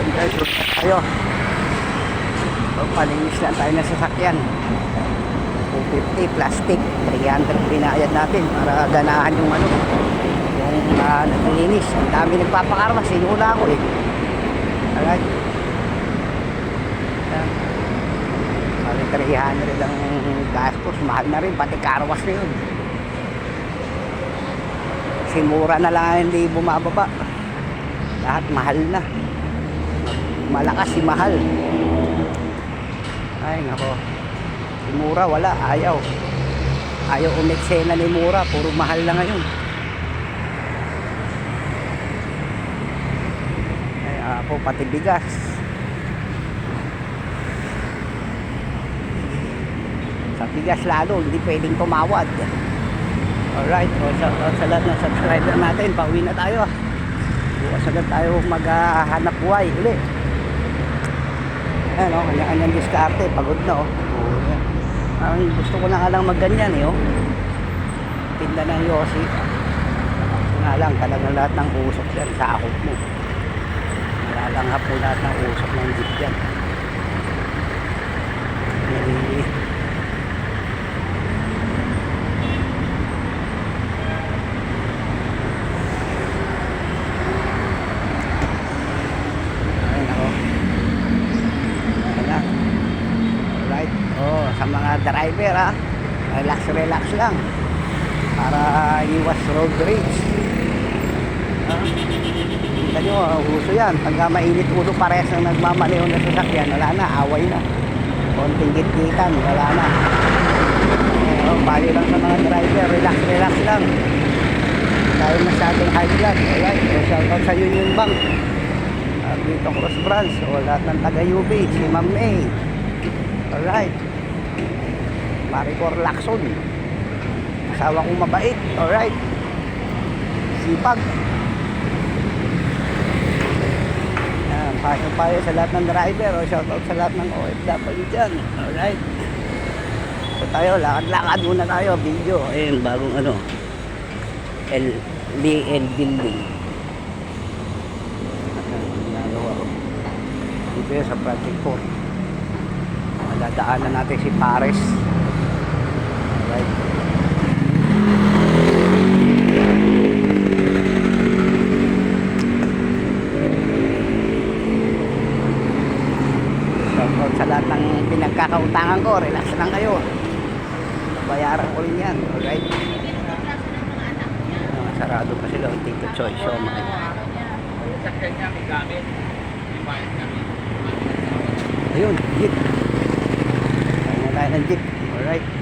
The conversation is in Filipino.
Ayun guys. So, palinis lang tayo ng sasakyan. 250 plastic, 300 binayad natin para ganahan yung ano, yung uh, naglilinis. Ang dami nagpapakarma, sinula ko eh. Alright. Sabi 300 ang gastos, mahal na rin, pati karwas na yun. Si mura na lang ang hindi bumababa. Lahat mahal na. Malakas si mahal. Ay, nako. Si Mura, wala. Ayaw. Ayaw umeksena ni Mura. Puro mahal na ngayon. Ay, ako, pati bigas. Sa bigas lalo, hindi pwedeng tumawad. Alright, o sa, o sa lahat ng subscriber natin, pauwi na tayo. Bukas agad tayo maghahanap buhay uli. Ayan o, kanya-kanyang diskarte, pagod na o. Oh. Ang gusto ko na nga lang magganyan eh o. Tinda ng Yossi. Nga lang, talagang lahat ng usok yan, sakop mo. Nalanghap mo lahat ng usok ng jeep yan. Eh, Ayun ako. Ayan na. Alright. Oh, sa mga driver ha. Relax, relax lang. Para iwas road rage. Kita nyo, uso yan. Pagka mainit ulo parehas ng nagmamaneho na sasakyan, wala na, away na. Konting gitgitan, wala na. Oh, payo lang sa mga driver, relax, relax lang. Tayo masyadong high blood. Alright, so shout out sa Union Bank. Uh, dito Cross Branch. O lahat ng taga-UB. Si Ma'am May. Alright. Maricor Lacson. Asawa kong mabait. Alright. Sipag. Yan. Payo-payo sa lahat ng driver. O shout out sa lahat ng OFW dyan. Alright. So tayo, lakad-lakad muna tayo. Video. Ayun, bagong ano. L BL building. Ko. Dito yan sa Project 4. Madadaanan natin si Pares. Alright. Sa lahat ng pinagkakautangan ko. Relax lang kayo. Bayaran ko rin yan. Alright. Sarado pa sila. Tito Choy. Show mga Sakyan niya may gamit. Ayun, jeep. Ng jeep. Alright.